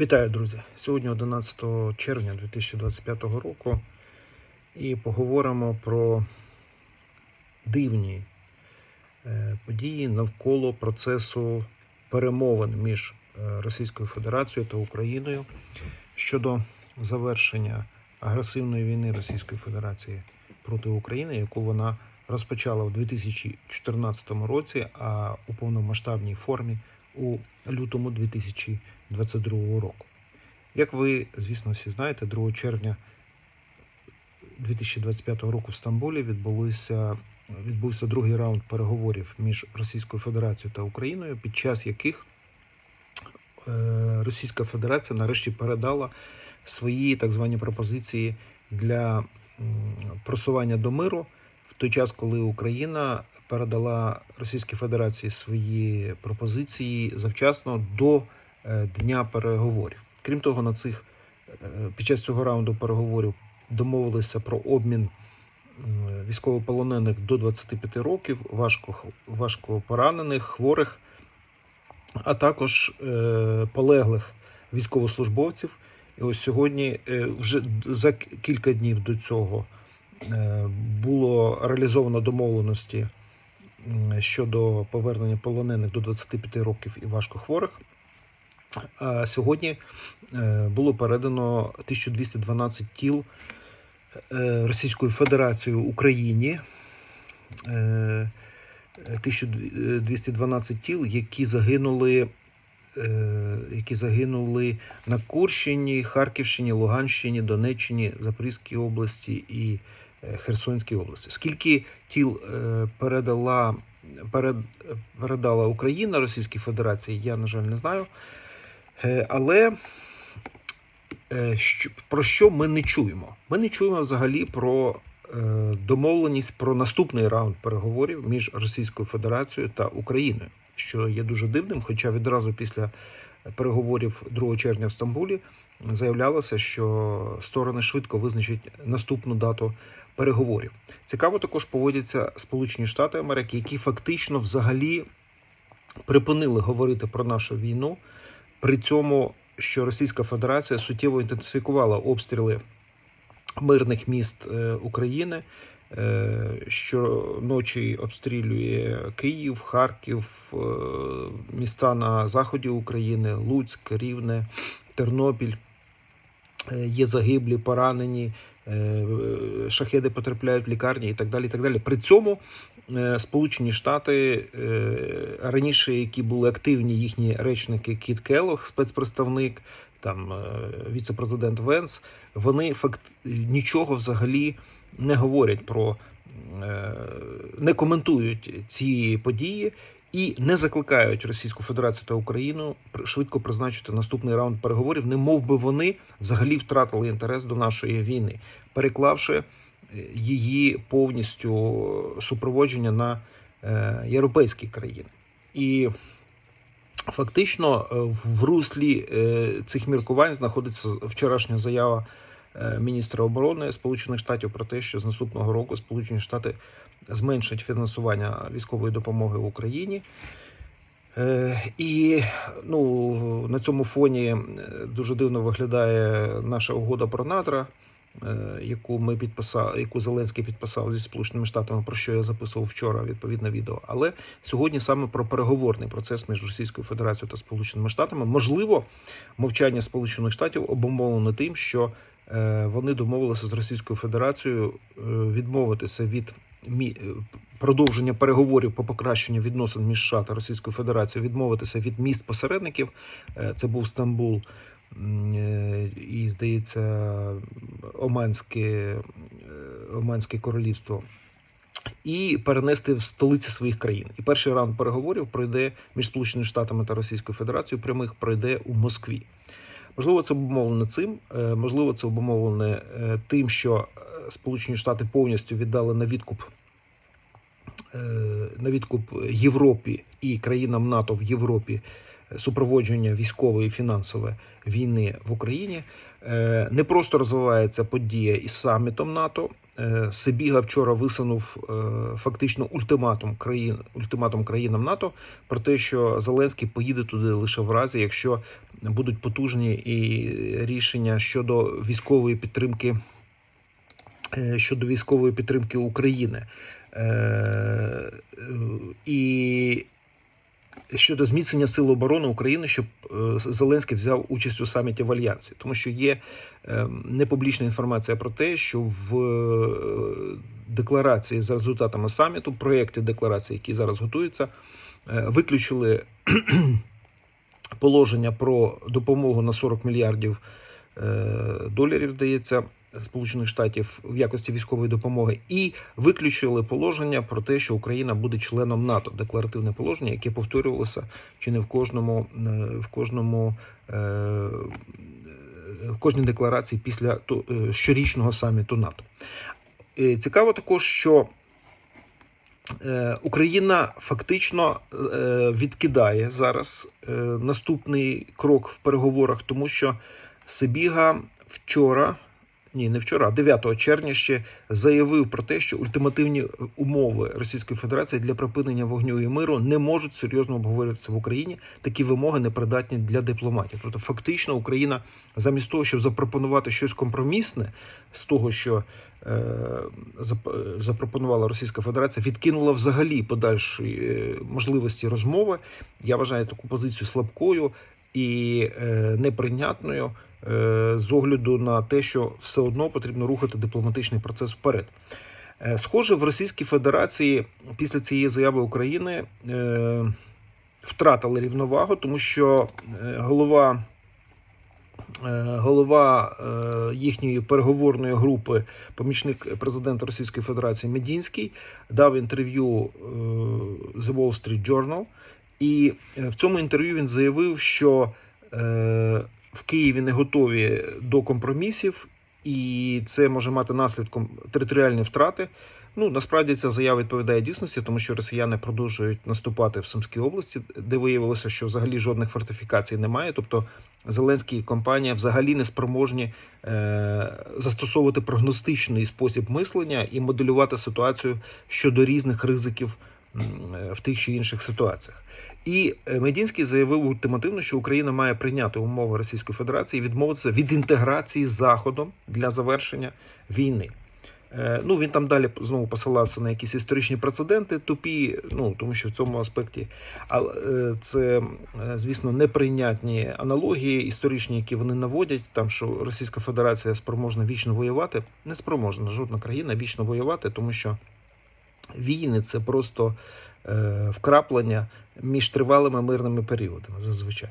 Вітаю, друзі! Сьогодні 11 червня 2025 року і поговоримо про дивні е, події навколо процесу перемовин між е, Російською Федерацією та Україною щодо завершення агресивної війни Російської Федерації проти України, яку вона розпочала у 2014 році, а у повномасштабній формі у лютому 2022 року. Як ви, звісно, всі знаєте, 2 червня 2025 року в Стамбулі відбулися, відбувся другий раунд переговорів між Російською Федерацією та Україною, під час яких е, Російська Федерація нарешті передала свої так звані пропозиції для просування до миру в той час, коли Україна передала Російській Федерації свої пропозиції завчасно до е, дня переговорів. Крім того, на цих е, під час цього раунду переговорів домовилися про обмін військовополонених до 25 років, важко, важко поранених, хворих, а також е, полеглих військовослужбовців. І ось сьогодні, вже за кілька днів до цього, було реалізовано домовленості щодо повернення полонених до 25 років і важкохворих. А сьогодні е, було передано 1212 тіл е, Російською Федерацією Україні. Е, 1212 тіл, які загинули, е, які загинули на Курщині, Харківщині, Луганщині, Донеччині, Запорізькій області і е, Херсонській області. Скільки тіл е, передала, перед, передала Україна Російській Федерації, я, на жаль, не знаю. Е, Але е, про що ми не чуємо? Ми не чуємо взагалі про е, домовленість про наступний раунд переговорів між Російською Федерацією та Україною, що є дуже дивним. Хоча відразу після переговорів 2 червня в Стамбулі заявлялося, що сторони швидко визначать наступну дату переговорів. Цікаво також поводяться Сполучені Штати Америки, які фактично взагалі припинили говорити про нашу війну. При цьому, що Російська Федерація суттєво інтенсифікувала обстріли мирних міст е, України, щоночі обстрілює Київ, Харків, е, міста на заході України, Луцьк, Рівне, Тернопіль. Е, Є загиблі, поранені, е, шахеди потрапляють в лікарні і так далі. І так далі. При цьому е, Сполучені Штати е, раніше, які були активні їхні речники Кіт Келлог, спецпредставник, там е, віце-президент Венс, вони факт нічого взагалі не говорять про е, не коментують ці події. І не закликають Російську Федерацію та Україну швидко призначити наступний раунд переговорів, не мов би вони взагалі втратили інтерес до нашої війни, переклавши е, її повністю супроводження на європейські країни. І фактично е, в руслі е, цих міркувань знаходиться вчорашня заява е, міністра оборони Сполучених Штатів про те, що з наступного року Сполучені Штати зменшать фінансування військової допомоги Україні. Е, І ну, на цьому фоні дуже дивно виглядає наша угода про надра, е, яку ми підписали, яку Зеленський підписав зі Сполученими Штатами, про що я записував вчора відповідне відео. Але сьогодні саме про переговорний процес між Російською Федерацією та Сполученими Штатами. Можливо, мовчання Сполучених Штатів обумовлено тим, що е, вони домовилися з Російською Федерацією е, відмовитися від е, продовження переговорів по покращенню відносин між США та Російською Федерацією, відмовитися від міст посередників. Е, Це був Стамбул е, і, здається, Оманське, е, Оманське королівство. І перенести в столиці своїх країн. І перший раунд переговорів пройде між Сполученими Штатами та Російською Федерацією. Прямих пройде у Москві. Можливо, це обумовлене цим. е, Можливо, це обумовлене е, тим, що Сполучені Штати повністю віддали на відкуп на відкуп Європі і країнам НАТО в Європі супроводження військової і фінансової війни в Україні. Е, Не просто розвивається подія із самітом НАТО. Е, Сибіга вчора висунув е, фактично ультиматум країн ультиматум країнам НАТО про те, що Зеленський поїде туди лише в разі, якщо будуть потужні і рішення щодо військової підтримки щодо військової підтримки України. І щодо зміцнення сил оборони України, щоб е, Зеленський взяв участь у саміті в Альянсі, тому що є е, непублічна інформація про те, що в е, декларації за результатами саміту, проєкти декларації, які зараз готуються, е, виключили положення про допомогу на 40 мільярдів доларів, здається. Сполучених Штатів в якості військової допомоги і виключили положення про те, що Україна буде членом НАТО. Декларативне положення, яке повторювалося чи не в кожному е, в кожному е, в кожній декларації після е, щорічного саміту НАТО. Е, Цікаво також, що е, Україна фактично е, відкидає зараз е, наступний крок в переговорах, тому що Сибіга вчора. Ні, не вчора, а 9 червня ще заявив про те, що ультимативні умови Російської Федерації для припинення вогню і миру не можуть серйозно обговорюватися в Україні. Такі вимоги непридатні для дипломатів. Тобто, фактично, Україна замість того, щоб запропонувати щось компромісне з того, що е, запропонувала Російська Федерація, відкинула взагалі подальші е, можливості розмови. Я вважаю таку позицію слабкою і е, неприйнятною е, з огляду на те, що все одно потрібно рухати дипломатичний процес вперед. Е, Схоже, в Російській Федерації після цієї заяви України втратили рівновагу, тому що голова, голова їхньої переговорної групи, помічник президента Російської Федерації Медінський, дав інтерв'ю The Wall Street Journal. І е, в цьому інтерв'ю він заявив, що е, в Києві не готові до компромісів, і це може мати наслідком територіальні втрати. Ну насправді ця заява відповідає дійсності, тому що росіяни продовжують наступати в Сумській області, де виявилося, що взагалі жодних фортифікацій немає. Тобто Зеленський і компанія взагалі не спроможні е, застосовувати прогностичний спосіб мислення і моделювати ситуацію щодо різних ризиків в тих чи інших ситуаціях. І е, Медінський заявив ультимативно, що Україна має прийняти умови Російської Федерації і відмовитися від інтеграції з Заходом для завершення війни. Е, Ну, він там далі знову посилався на якісь історичні прецеденти, тупі, ну тому що в цьому аспекті але е, це, е, звісно, неприйнятні аналогії історичні, які вони наводять. Там що Російська Федерація спроможна вічно воювати, не спроможна жодна країна вічно воювати, тому що війни це просто е, вкраплення між тривалими мирними періодами зазвичай.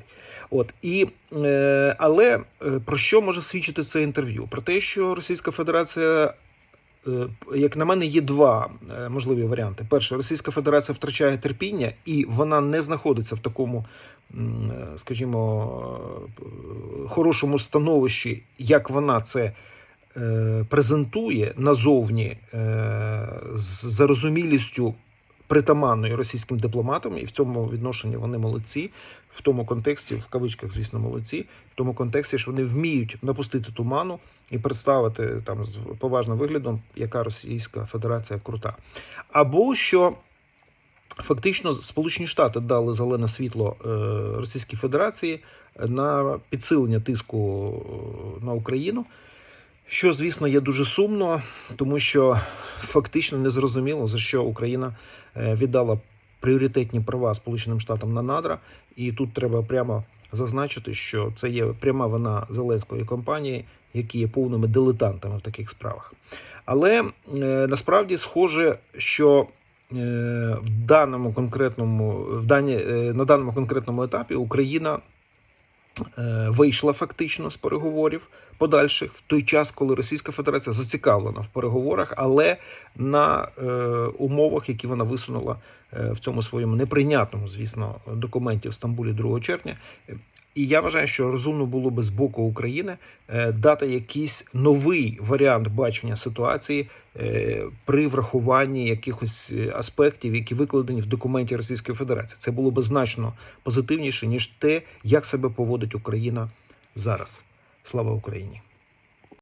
От і е, але е, про що може свідчити це інтерв'ю? Про те, що Російська Федерація. е, Як на мене, є два е, можливі варіанти. Перше, Російська Федерація втрачає терпіння, і вона не знаходиться в такому, скажімо, хорошому становищі, як вона це презентує назовні е, з зарозумілістю притаманною російським дипломатам, і в цьому відношенні вони молодці. В тому контексті, в кавичках, звісно, молодці, в тому контексті, що вони вміють напустити туману і представити там з поважним виглядом, яка Російська Федерація крута. Або що фактично Сполучені Штати дали зелене світло е, Російській Федерації на підсилення тиску е, на Україну. Що, звісно, є дуже сумно, тому що фактично незрозуміло, за що Україна е, віддала пріоритетні права Сполученим Штатам на надра. І тут треба прямо зазначити, що це є пряма вина Зеленської компанії, які є повними дилетантами в таких справах. Але е, насправді схоже, що е, в даному конкретному в дані, е, на даному конкретному етапі Україна вийшла фактично з переговорів подальших в той час, коли Російська Федерація зацікавлена в переговорах, але на е, умовах, які вона висунула е, в цьому своєму неприйнятному, звісно, документі в Стамбулі 2 червня. І я вважаю, що розумно було би з боку України е, дати якийсь новий варіант бачення ситуації е, при врахуванні якихось е, аспектів, які викладені в документі Російської Федерації. Це було би значно позитивніше ніж те, як себе поводить Україна зараз. Слава Україні!